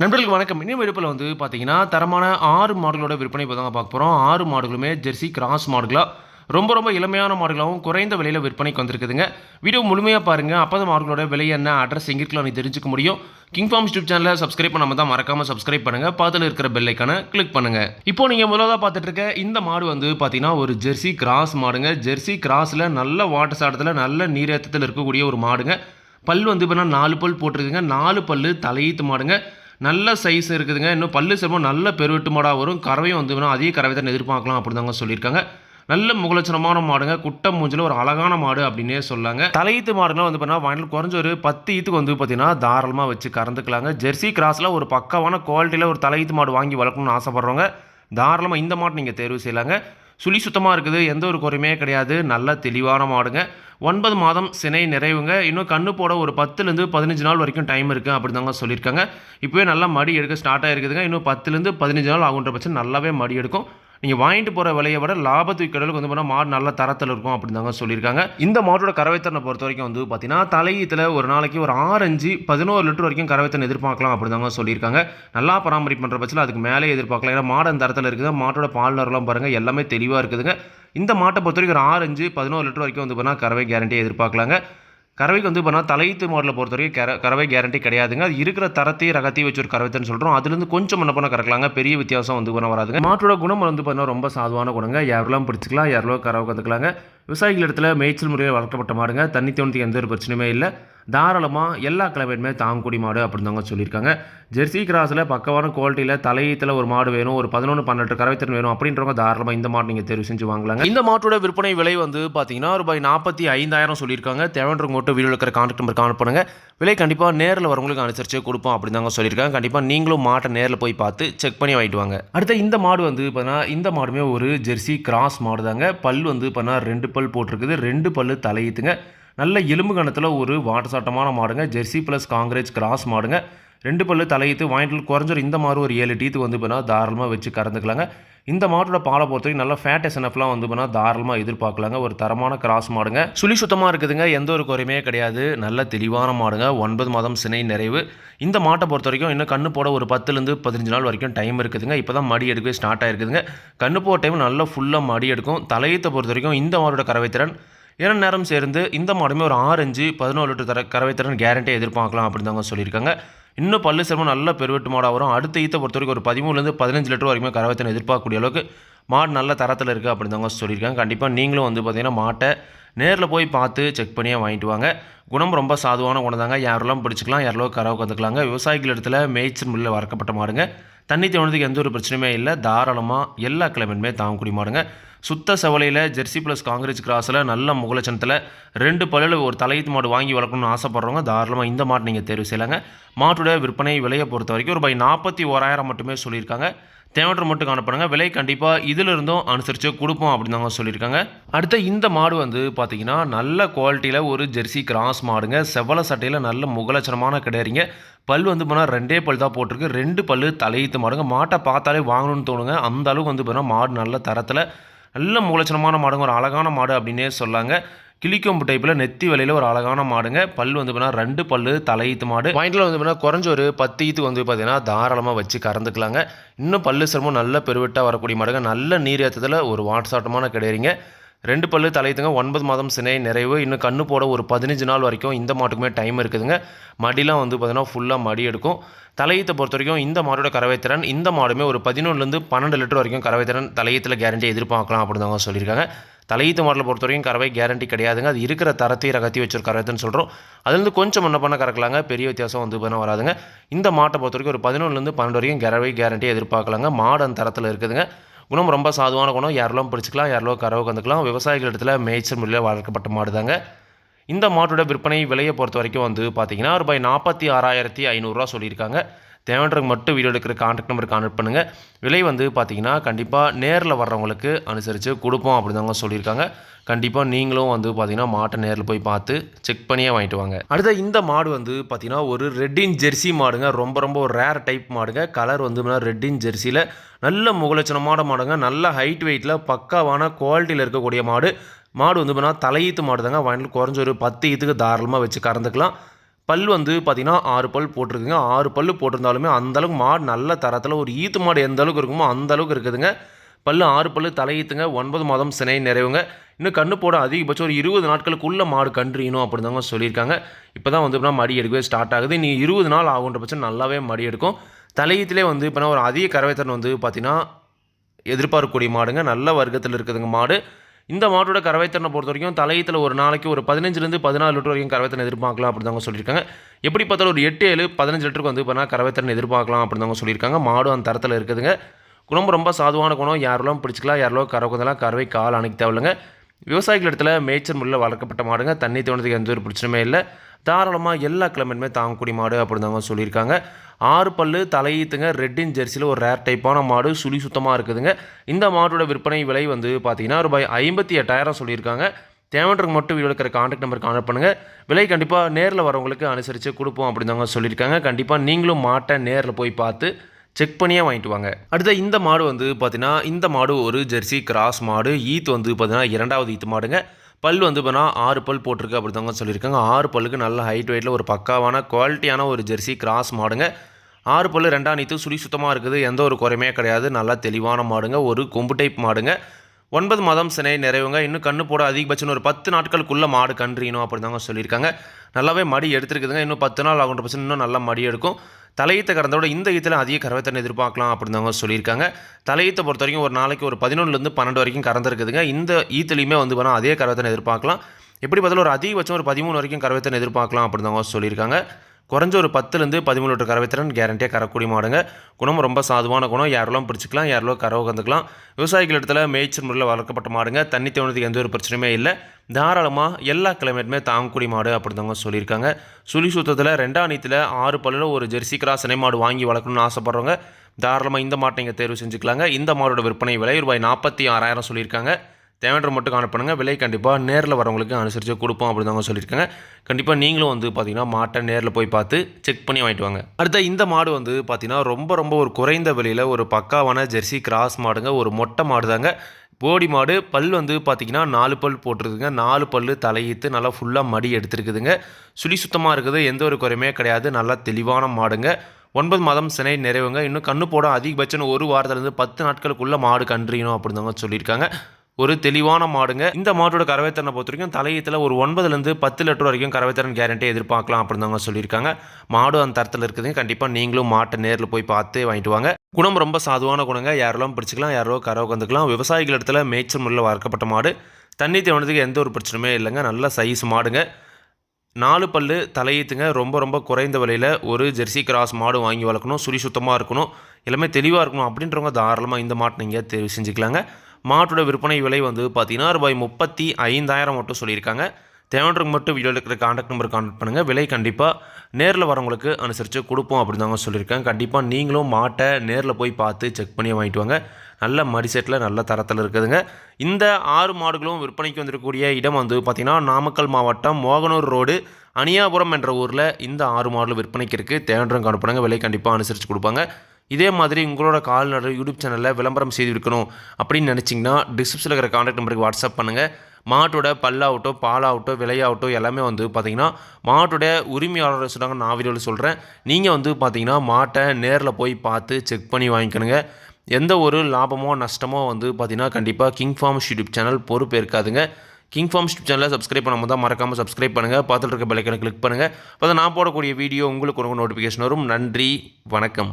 நண்பர்களுக்கு வணக்கம். இன்னும் விருப்பில் வந்து பார்த்தீங்கன்னா தரமான ஆறு மாடுகளோட விற்பனை இப்போ தாங்க பார்க்க போகிறோம் ஆறு மாடுகளுமே ஜெர்சி கிராஸ் மாடுகளாக ரொம்ப ரொம்ப இளமையான மாடுகளாகவும் குறைந்த விலையில் விற்பனைக்கு வந்திருக்குதுங்க. வீடியோ முழுமையாக பாருங்கள் அப்போ தான் மாடுகளோட விலை என்ன அட்ரஸ் எங்கே இருக்கலாம் நீ தெரிஞ்சுக்க முடியும். கிங் ஃபார்ம் யூடியூப் சேனலில் சப்ஸ்கிரைப் பண்ணாமல் தான் மறக்காமல் சப்ஸ்கிரைப் பண்ணுங்கள் பார்த்துல இருக்கிற பெல்லைக்கான கிளிக் பண்ணுங்கள் இப்போ நீங்கள் முதலாக பார்த்துட்டு இருக்க இந்த மாடு வந்து பார்த்தீங்கன்னா ஒரு ஜெர்சி கிராஸ் மாடுங்க. ஜெர்சி கிராஸில் நல்ல வாட்டர் சாட்டத்தில் நல்ல நீரேற்றத்தில் இருக்கக்கூடிய ஒரு மாடுங்க. பல் வந்து இப்போ நாலு பல் போட்டிருக்குங்க. நாலு பல் தலையீத்து மாடுங்க. நல்ல சைஸ் இருக்குதுங்க. இன்னும் பல்லு செல்வம் நல்ல பெருவெட்டு மாடாக வரும். கறவையும் வந்து வேணா அதே கறவை தான் எதிர்பார்க்கலாம் அப்படி தாங்க சொல்லியிருக்காங்க. நல்ல முகலட்சணமான மாடுங்க. குட்டை மூஞ்சில் ஒரு அழகான மாடு அப்படின்னே சொல்லாங்க. தலையீத்து மாடுலாம் வந்து பார்த்தீங்கன்னா வாங்கிட்டு குறைஞ்ச ஒரு பத்து ஈத்துக்கு வந்து பார்த்தீங்கன்னா தாராளமாக வச்சு கறந்துக்கலாங்க. ஜெர்சி கிராஸில் ஒரு பக்கமான குவாலிட்டியில் ஒரு தலையீத்து மாடு வாங்கி வளர்க்கணும்னு ஆசைப்பட்றவங்க தாராளமாக இந்த மாடு நீங்கள் தேர்வு செய்யலாங்க. சுழி சுத்தமாக இருக்குது எந்த ஒரு குறையுமே கிடையாது. நல்ல தெளிவான மாடுங்க. ஒன்பது மாதம் சினை நிறைவுங்க. இன்னும் கண்ணு போட ஒரு பத்துலேருந்து பதினஞ்சு நாள் வரைக்கும் டைம் இருக்குது அப்படி தாங்க சொல்லியிருக்காங்க. இப்போவே நல்லா மடி எடுக்க ஸ்டார்ட் ஆகிருக்குதுங்க இன்னும் பத்துலேருந்து பதினஞ்சு நாள் ஆகுன்ற பட்சம் நல்லாவே மடி எடுக்கும். நீங்கள் வாங்கிட்டு போகிற விலையை விட லாபத்துக்கு கடலுக்கு வந்து போனால் மாடு நல்ல தரத்தில் இருக்கும் அப்படின்னு தாங்க சொல்லியிருக்காங்க. இந்த மாட்டோட கறவைத்தனை பொறுத்த வரைக்கும் வந்து பார்த்தீங்கன்னா தலையீத்தில் ஒரு நாளைக்கு ஒரு ஆரஞ்சு பதினோரு லிட்டர் வரைக்கும் கறவைத்தனை எதிர்பார்க்கலாம் அப்படின்னு தாங்க சொல்லியிருக்காங்க. நல்லா பராமரிப்பு பண்ணுற பட்சத்தில் அதுக்கு மேலே எதிர்பார்க்கலாம் ஏன்னா மாடு அந்த தரத்தில் இருக்குது. மாட்டோட பாலுநர்லாம் பாருங்கள் எல்லாமே தெளிவாக இருக்குதுங்க. இந்த மாட்டை பொறுத்த வரைக்கும் ஒரு ஆரஞ்சு பதினோரு லிட்டர் வரைக்கும் வந்து பார்த்தீங்கன்னா கறவை கேரண்டியை எதிர்பார்க்கலாங்க. கறவைக்கு வந்து பண்ணால் தலையீத்து மாடலை பொறுத்த வரைக்கும் கற கறவை கேரண்டி கிடையாதுங்க. அது இருக்கிற தரத்தையும் ரகத்தையும் வச்சு ஒரு கறவைத்தன்னு சொல்கிறோம் அதுலேருந்து கொஞ்சம் என்ன பண்ண கறக்கலாங்க. பெரிய வித்தியாசம் வந்து பண்ண வராதுங்க. மாட்டோட குணம் வந்து பார்த்தீங்கன்னா ரொம்ப சாதுவான குணங்க. யாரெல்லாம் பிடிச்சிக்கலாம் யாரெல்லாம் கறவை கற்றுக்கலாங்க விவசாயிகள் இடத்துல மேய்ச்சல் முறையில் வளர்க்கப்பட்ட மாடுங்க. தண்ணி தோணத்துக்கு எந்த ஒரு பிரச்சனையுமே இல்லை. தாராளமாக எல்லா கிழமையுமே தாங்கக்கூடிய மாடு அப்படின்னு தாங்க சொல்லியிருக்காங்க. ஜெர்சி கிராஸில் பக்கவான குவாலிட்டியில் தலையீத்தில் ஒரு மாடு வேணும் ஒரு பதினொன்று பன்னெண்டு கரவைத்திறன் வேணும் அப்படின்றவங்க தாராளமாக இந்த மாடு நீங்கள் தெரிவு செஞ்சு வாங்கலாங்க. இந்த மாட்டோட விற்பனை விலை வந்து பார்த்தீங்கன்னா ரூபாய் நாற்பத்தி ஐந்தாயிரம் சொல்லியிருக்காங்க. தேவைன்றவங்க மட்டும் வீடியோ இருக்கிற கான்டாக்ட் நம்பர் காணப்படுங்க விலை கண்டிப்பாக நேரில் வரவங்களுக்கு அனுசரிச்சே கொடுப்போம் அப்படின்னு தாங்க சொல்லியிருக்காங்க. கண்டிப்பாக நீங்களும் மாட்டை நேரில் போய் பார்த்து செக் பண்ணி வாங்கிட்டு வாங்க. அடுத்த இந்த மாடு வந்து பார்த்தீங்கன்னா இந்த மாடுமே ஒரு ஜெர்சி கிராஸ் மாடு தாங்க பல் வந்து பார்த்தீங்கன்னா ரெண்டு பல் போட்டிருக்குது. ரெண்டு பல்லு தலையீத்துங்க நல்ல எலும்பு கணத்தில் ஒரு வாட்டசாட்டமான மாடுங்க. ஜெர்சி ப்ளஸ் காங்கிரேஜ் கிராஸ் மாடுங்க. ரெண்டு பல்லு தலையீத்து வாங்கிட்டு குறைஞ்ச இந்த மாதிரி ஒரு ஏழு டீத்து வந்து பண்ணால் தாராளமாக வச்சு கறந்துக்கலாங்க. இந்த மாட்டோட பாலை பொறுத்த வரைக்கும் நல்ல ஃபேட் எஸ்என்எஃப்லாம் வந்து பண்ணால் தாராளமாக எதிர்பார்க்கலாங்க. ஒரு தரமான கிராஸ் மாடுங்க. சுழி சுத்தமாக இருக்குதுங்க. எந்த ஒரு குறையுமே கிடையாது. நல்ல தெளிவான மாடுங்க. ஒன்பது மாதம் சினை நிறைவு. இந்த மாட்டை பொறுத்த வரைக்கும் இன்னும் கண்ணு போட ஒரு பத்துலேருந்து பதினஞ்சு நாள் வரைக்கும் டைம் இருக்குதுங்க. இப்போ தான் மடி எடுக்கவே ஸ்டார்ட் ஆயிருக்குதுங்க. கண்ணு போட டைம் நல்லா ஃபுல்லாக மடி எடுக்கும். தலையத்தை பொறுத்த வரைக்கும் இந்த மாடோட திறன் இரண்டு நேரம் சேர்ந்து இந்த மாடுமே ஒரு ஆரஞ்சு பதினோரு லிட்டர் தர கறவைத்திறன் கேரண்டி எதிர்பார்க்கலாம் அப்படின்னு தாங்க சொல்லியிருக்காங்க. இன்னும் பல்லு சிரமம் நல்ல பெருவெட்டு மாடாக வரும். அடுத்த ஈத்தை பொறுத்த வரைக்கும் ஒரு பதிமூணுலேருந்து பதினஞ்சு லிட்டர் வரைக்கும் கறவைத்திறன் எதிர்பார்க்கக்கூடிய அளவுக்கு மாடு நல்ல தரத்தில் இருக்குது அப்படின்னு தாங்க சொல்லியிருக்காங்க. கண்டிப்பாக நீங்களும் வந்து பார்த்தீங்கன்னா மாட்டை நேரில் போய் பார்த்து செக் பண்ணியே வாங்கிட்டு வாங்க. குணம் ரொம்ப சாதுவான குணம் தாங்க யாரெல்லாம் பிடிச்சிக்கலாம் யாரெல்லாம் கறவை கற்றுக்கலாங்க விவசாயிகள் இடத்துல மேய்ச்சல் முறையில் வறக்கப்பட்ட மாடுங்க. தண்ணி தேவனதுக்கு எந்த ஒரு பிரச்சனையுமே இல்லை. தாராளமாக எல்லா கிழமையுமே தாங்கக்கூடிய மாடுங்க சுத்த சவலையில் ஜெர்சி ப்ளஸ் காங்கிரஸ் கிராஸில் நல்ல முகலட்சணத்தில் ரெண்டு பல்லில் ஒரு தலையீத்து மாடு வாங்கி வளர்க்கணும்னு ஆசைப்பட்றவங்க தாராளமாக இந்த மாடு நீங்கள் தேர்வு செய்யலாங்க. மாட்டோட விற்பனை விலையை பொறுத்த வரைக்கும் ஒரு பை நாற்பத்தி ஓராயிரம் மட்டுமே சொல்லியிருக்காங்க. தேவையற்ற மட்டும் காணப்படுங்க விலை கண்டிப்பாக இதிலிருந்தும் அனுசரித்து கொடுப்போம் அப்படின்னு தாங்க சொல்லியிருக்காங்க. அடுத்த இந்த மாடு வந்து பார்த்தீங்கன்னா நல்ல குவாலிட்டியில் ஒரு ஜெர்சி கிராஸ் மாடுங்க. செவ்வள சட்டையில் நல்ல முகலட்சணமான கிடையாதுங்க பல் வந்து போனால் ரெண்டே பல் தான் போட்டிருக்கு. ரெண்டு பல் தலையீத்து மாடுங்க. மாட்டை பார்த்தாலே வாங்கணும்னு தோணுங்க. அந்த அளவுக்கு வந்து போனால் மாடு நல்ல தரத்தில் நல்ல மூலச்சனமான மாடுங்க. ஒரு அழகான மாடு அப்படின்னே சொல்லாங்க. கிளிக்கொம்பு டைப்பில் நெத்தி வலையில் ஒரு அழகான மாடுங்க. பல் வந்து பார்த்தீங்கன்னா ரெண்டு பல் தலையீத்து மாடு. பாயிண்டில் வந்து பார்த்தீங்கன்னா குறைஞ்ச ஒரு பத்து ஈத்து வந்து பார்த்தீங்கன்னா தாராளமாக வச்சு கறந்துக்கலாங்க. இன்னும் பல்லு சிரமம் நல்ல பெருவிட்டாக வரக்கூடிய மாடுங்க. நல்ல நீர் ஏற்றத்தில் ஒரு வாட்சாட்டமான கிடையிறீங்க. ரெண்டு பல்லு தலையத்துங்க ஒன்பது மாதம் சினை நிறைவு. இன்னும் கண்ணு போட ஒரு பதினஞ்சு நாள் வரைக்கும் இந்த மாட்டுக்குமே டைம் இருக்குதுங்க. மடிலாம் வந்து பார்த்தீங்கன்னா ஃபுல்லாக மடி எடுக்கும். தலையத்தை பொறுத்த வரைக்கும் இந்த மாடோட கறவைத்திறன் இந்த மாடுமே ஒரு பதினொன்றுலேருந்து பன்னெண்டு லிட்டர் வரைக்கும் கறவைத்திறன் தலையத்தில் கேரண்டி எதிர்பார்க்கலாம் அப்படின்னு தாங்க சொல்லியிருக்காங்க. தலையீத்து மாடலை பொறுத்த வரைக்கும் கறவை கேரண்டி கிடையாதுங்க. அது இருக்கிற தரத்தை ரகத்தி வச்சிருக்க சொல்கிறோம் அதுலேருந்து கொஞ்சம் என்ன பண்ண கறக்கலாங்க. பெரிய வித்தியாசம் வந்து பண்ண வராதுங்க. இந்த மாட்டை பொறுத்த வரைக்கும் ஒரு பதினொன்றுலேருந்து பன்னெண்டு வரைக்கும் கறவை கேரண்டி எதிர்பார்க்கலாங்க. மாடு அந்த தரத்தில் இருக்குதுங்க. குணம் ரொம்ப சாதுவான குணம். யாரெல்லாம் பிடிச்சிக்கலாம் யாரெல்லாம் கறவை கந்துக்கலாம் விவசாயிகள் இடத்துல மேய்ச்சல் முறையில் வளர்க்கப்பட்ட மாடு தாங்க இந்த மாட்டோட விற்பனை விலையை பொறுத்த வரைக்கும் வந்து பார்த்தீங்கன்னா ரூபாய் நாற்பத்தி ஆறாயிரத்தி ஐநூறுரூவா சொல்லியிருக்காங்க. தேவைன்றவங்க மட்டும் வீடியோ எடுக்கிற கான்டாக்ட் நம்பர் கான்டாக்ட் பண்ணுங்கள் விலை வந்து பார்த்தீங்கன்னா கண்டிப்பாக நேரில் வர்றவங்களுக்கு அனுசரித்து கொடுப்போம் அப்படி தாங்க சொல்லியிருக்காங்க. கண்டிப்பாக நீங்களும் வந்து பார்த்தீங்கன்னா மாட்டை நேரில் போய் பார்த்து செக் பண்ணியே வாங்கிட்டு வாங்க. அடுத்த இந்த மாடு வந்து பார்த்தீங்கன்னா ஒரு ரெட்டின் ஜெர்சி மாடுங்க. ரொம்ப ரொம்ப ஒரு ரேர் டைப் மாடுங்க. கலர் வந்து ரெட்டின் ஜெர்சியில் நல்ல முகலட்சணமான மாடுங்க. நல்ல ஹைட் வெயிட்டில் பக்காவான குவாலிட்டியில் இருக்கக்கூடிய மாடு. மாடு வந்து பார்த்தீங்கன்னா தலையீத்து மாடு தாங்க வாங்கிட்டு குறைஞ்ச ஒரு பத்து ஈத்துக்கு தாராளமாக வச்சு கறந்துக்கலாம். பல் வந்து பார்த்திங்கன்னா ஆறு பல் போட்டிருக்குங்க. ஆறு பல் போட்டிருந்தாலுமே அந்தளவுக்கு மாடு நல்ல தரத்தில் ஒரு ஈத்து மாடு எந்த அளவுக்கு இருக்குமோ அந்த அளவுக்கு இருக்குதுங்க. பல் ஆறு பல் தலையீத்துங்க. ஒன்பது மாதம் சினை நிறைவுங்க. இன்னும் கண்ணு போட அதிகபட்சம் ஒரு இருபது நாட்களுக்குள்ளே மாடு கன்றுணும் அப்படின்னு தாங்க சொல்லியிருக்காங்க. இப்போ தான் வந்து இப்போனா மடி எடுக்கவே ஸ்டார்ட் ஆகுது. நீ இருபது நாள் ஆகுன்ற பட்சம் நல்லாவே மடி எடுக்கும். தலையீத்திலே வந்து இப்போனா ஒரு அதிக கறவைத்தன் வந்து பார்த்திங்கன்னா எதிர்பார்க்கக்கூடிய மாடுங்க. நல்ல வர்க்கத்தில் இருக்குதுங்க மாடு. இந்த மாட்டோட கறவைத்தனை பொறுத்த வரைக்கும் தலையத்தில் ஒரு நாளைக்கு ஒரு பதினஞ்சுலேருந்து பதினாலு லிட்டர் வரைக்கும் கறவைத்தனை எதிர்பார்க்கலாம் அப்படிங்க சொல்லியிருக்காங்க. எப்படி பார்த்தாலும் ஒரு எட்டு ஏழு பதினஞ்சு லிட்டருக்கு வந்து இப்போ கறவைத்தனை எதிர்பார்க்கலாம் அப்படின்னு தாங்க சொல்லியிருக்காங்க. மாடு அந்த தரத்தில் இருக்குதுங்க. குணம் ரொம்ப சாதுவான குணம். யாரெல்லாம் பிடிச்சிக்கலாம். யாரெல்லாம் கறவைதெல்லாம் கறவை கால் அணைக்க தேவையில்லைங்க. விவசாயிகள் இடத்துல மேய்ச்சல் முறையில் வளர்க்கப்பட்ட மாடுங்க. தண்ணி தோணுறதுக்கு எந்த ஒரு பிரச்சனையுமே இல்லை. தாராளமாக எல்லா கிழமையுமே தாங்கக்கூடிய மாடு அப்படின்னு தாங்க சொல்லியிருக்காங்க. ஆறு பல்லு தலையீத்துங்க ரெட்டின் ஜெர்சியில் ஒரு ரேர் டைப்பான மாடு. சுழி சுத்தமாக இருக்குதுங்க. இந்த மாட்டோட விற்பனை விலை வந்து பார்த்தீங்கன்னா ரூபாய் ஐம்பத்தி எட்டாயிரம் சொல்லியிருக்காங்க. தேவைன்றவங்க மட்டும் வீடியோ இருக்கிற காண்டாக்ட் நம்பர் கான்டாக்ட் பண்ணுங்கள் விலை கண்டிப்பாக நேரில் வரவங்களுக்கு அனுசரித்து கொடுப்போம் அப்படின்னு தாங்க சொல்லியிருக்காங்க. கண்டிப்பாக நீங்களும் மாட்டை நேரில் போய் பார்த்து செக் பண்ணியே வாங்கிட்டு வாங்க அடுத்த இந்த மாடு வந்து பார்த்தீங்கன்னா இந்த மாடு ஒரு ஜெர்சி கிராஸ் மாடு. ஈத் வந்து பார்த்தீங்கன்னா இரண்டாவது ஈத்து மாடுங்க. பல் வந்து பார்த்தீங்கன்னா ஆறு பல் போட்டிருக்கு அப்படி தாங்க சொல்லியிருக்காங்க. ஆறு பல்லுக்கு நல்ல ஹைட் வெயிட்டில் ஒரு பக்காவான குவாலிட்டியான ஒரு ஜெர்சி கிராஸ் மாடுங்க. ஆறு பல்லு ரெண்டாம் நீத்து சுழி சுத்தமாக இருக்குது. எந்த ஒரு குறையுமே கிடையாது. நல்லா தெளிவான மாடுங்க. ஒரு கொம்பு டைப் மாடுங்க. ஒன்பது மாதம் சினை நிறைவுங்க. இன்னும் கண்ணு போட அதிகபட்சம் ஒரு பத்து நாட்களுக்குள்ளே மாடு கன்றியணும் அப்படி தாங்க சொல்லியிருக்காங்க. நல்லாவே மடி எடுத்துருக்குதுங்க. இன்னும் பத்து நாள் ஆகுன்ற பட்சம் இன்னும் நல்லா மடி எடுக்கும். தலையீத்தை கறந்தோட இந்த ஈத்தில் அதிக கறவைத்தன்னை எதிர்பார்க்கலாம் அப்படின்னு அவங்க சொல்லியிருக்காங்க. தலையீத்தை பொறுத்த வரைக்கும் ஒரு நாளைக்கு ஒரு பதினொன்றுலேருந்து பன்னெண்டு வரைக்கும் கறந்துருக்குதுங்க. இந்த ஈத்துலையுமே வந்து பார்த்தா அதே கறவைத்தன்னை எதிர்பார்க்கலாம். எப்படி பார்த்தாலும் ஒரு அதிகபட்சம் ஒரு பதிமூணு வரைக்கும் கறவைத்தன்னை எதிர்பார்க்கலாம் அப்படின்னு அவங்க சொல்லியிருக்காங்க. குறைஞ்ச ஒரு பத்துலேருந்து பதிமூணு லிட்டர் கறவைத்திறன் கேரண்டியாக கறக்கூடிய மாடுங்க. குணம் ரொம்ப சாதுவான குணம். யாரெல்லாம் பிடிச்சிக்கலாம் யாரெல்லாம் கறவை கந்துக்கலாம் விவசாயிகள் இடத்துல மேய்ச்சல் முறையில் வளர்க்கப்பட்ட மாடுங்க. தண்ணி தேவனதுக்கு எந்த ஒரு பிரச்சனையுமே இல்லை. தாராளமாக எல்லா கிளைமேட்டுமே தாங்கக்கூடிய மாடு அப்படிதாங்க சொல்லியிருக்காங்க. சுழி சுத்தத்தில் ரெண்டாம் நீத்தில் ஆறு பல்லில் ஒரு ஜெர்சி கிராஸ் சினை மாடு வாங்கி வளர்க்கணும்னு ஆசைப்பட்றவங்க தாராளமாக இந்த மாட்டை இங்கே தேர்வு செஞ்சுக்கலாங்க. இந்த மாடோட விற்பனை விலை ரூபாய் நாற்பத்தி ஆறாயிரம் சொல்லியிருக்காங்க. தேவைன்ற மட்டும் காண பண்ணுங்கள் விலை கண்டிப்பாக நேரில் வரவங்களுக்கு அனுசரித்து கொடுப்போம் அப்படின்னு தாங்க சொல்லியிருக்காங்க. கண்டிப்பாக நீங்களும் வந்து பார்த்தீங்கன்னா மாட்டை நேரில் போய் பார்த்து செக் பண்ணி வாங்கிட்டு வாங்க. அடுத்த இந்த மாடு வந்து பார்த்தீங்கன்னா ரொம்ப ரொம்ப ஒரு குறைந்த விலையில் ஒரு பக்காவான ஜெர்சி கிராஸ் மாடுங்க. ஒரு மொட்டை மாடு தாங்க போடி மாடு பல் வந்து பார்த்தீங்கன்னா நாலு பல் போட்டிருக்குங்க நாலு பல் தலையீத்து நல்லா ஃபுல்லாக மடி எடுத்துருக்குதுங்க. சுழி சுத்தமாக இருக்குது. எந்த ஒரு குறையுமே கிடையாது. நல்லா தெளிவான மாடுங்க. ஒன்பது மாதம் சினை நிறைவுங்க. இன்னும் கண்ணு போட அதிகபட்சம் ஒரு வாரத்துலேருந்து பத்து நாட்களுக்குள்ளே மாடு கன்றியணும் அப்படின்னு தாங்க சொல்லியிருக்காங்க. ஒரு தெளிவான மாடுங்க. இந்த மாட்டோட கறவைத்திறனை பொறுத்த வரைக்கும் தலையத்தில் ஒரு ஒன்பதுலேருந்து பத்து லிட்டர் வரைக்கும் கறவைத்திறன் கேரண்டி எதிர்பார்க்கலாம் அப்படின்னு அவங்க சொல்லியிருக்காங்க. மாடு அந்த தரத்தில் இருக்குதுங்க கண்டிப்பாக நீங்களும் மாட்டை நேரில் போய் பார்த்து வாங்கிட்டு வாங்க. குணம் ரொம்ப சாதுவான குணங்க. யாரெல்லாம் பிடிச்சிக்கலாம் யாரோ கறவை கந்துக்கலாம் விவசாயிகள் இடத்துல மேய்ச்சல் முறையில் வளர்க்கப்பட்ட மாடு. தண்ணி தேவனதுக்கு எந்த ஒரு பிரச்சனையுமே இல்லைங்க. நல்ல சைஸ் மாடுங்க. நாலு பல்லு தலையீத்துங்க ரொம்ப ரொம்ப குறைந்த விலையில் ஒரு ஜெர்சி கிராஸ் மாடு வாங்கி வளர்க்கணும். சுரி சுத்தமாக இருக்கணும். எல்லாமே தெளிவாக இருக்கணும் அப்படின்றவங்க தாராளமாக இந்த மாட்டை நீங்கள் தேர்வு செஞ்சுக்கலாங்க. மாட்டோட விற்பனை விலை வந்து பார்த்தீங்கன்னா ரூபாய் முப்பத்தி ஐந்தாயிரம் மட்டும் சொல்லியிருக்காங்க. தேவைன்றவங்க மட்டும் வீடியோவில் இருக்கிற காண்டாக்ட் நம்பர் கான்டாக்ட் பண்ணுங்கள் விலை கண்டிப்பாக நேரில் வரவங்களுக்கு அனுசரித்து கொடுப்போம் அப்படின்னு தாங்க சொல்லியிருக்கேன் கண்டிப்பாக நீங்களும் மாட்டை நேரில் போய் பார்த்து செக் பண்ணி வாங்கிட்டு வாங்க. நல்ல மடிசெட்டில் நல்ல தரத்தில் இருக்குதுங்க. இந்த ஆறு மாடுகளும் விற்பனைக்கு வந்திருக்கக்கூடிய இடம் வந்து பார்த்திங்கன்னா நாமக்கல் மாவட்டம் மோகனூர் ரோடு அணியாபுரம் என்ற ஊரில் இந்த ஆறு மாடல் விற்பனைக்கு இருக்குது தேவைன்றவங்க காணப்படுங்க விலை கண்டிப்பாக அனுசரித்து கொடுப்பாங்க. இதே மாதிரி உங்களோட கால்நடை யூடியூப் சேனலில் விளம்பரம் செய்து இருக்கணும் அப்படின்னு நினச்சிங்கன்னா டிஸ்கிரிப்ஷனில் இருக்கிற காண்டாக்ட் நம்பருக்கு வாட்ஸ்அப் பண்ணுங்கள் மாட்டோட பல்லாகட்டோ பாலாகட்டோ விலையாகட்டோ எல்லாமே வந்து பார்த்திங்கன்னா மாட்டோட உரிமையாளர் சொல்கிறாங்க நான் வீடியோவில் சொல்கிறேன் நீங்கள் வந்து பார்த்தீங்கன்னா மாட்டை நேரில் போய் பார்த்து செக் பண்ணி வாங்கிக்கணுங்க. எந்த ஒரு லாபமோ நஷ்டமோ வந்து பார்த்தீங்கன்னா கண்டிப்பாக கிங் ஃபார்ம்ஸ் யூடியூப் சேனல் பொறுப்பு இருக்காதுங்க. கிங் ஃபார்ம்ஸ் யூடியூப் சேனலை சப்ஸ்கிரைப் பண்ணாமல் தான் மறக்காமல் சப்ஸ்கிரைப் பண்ணுங்கள் பார்த்துட்டு இருக்க பெல்லைக்கனை கிளிக் பண்ணுங்கள் அப்போ நான் போடக்கூடிய வீடியோ உங்களுக்கு ஒரு நோட்டிஃபிகேஷன் வரும். நன்றி. வணக்கம்.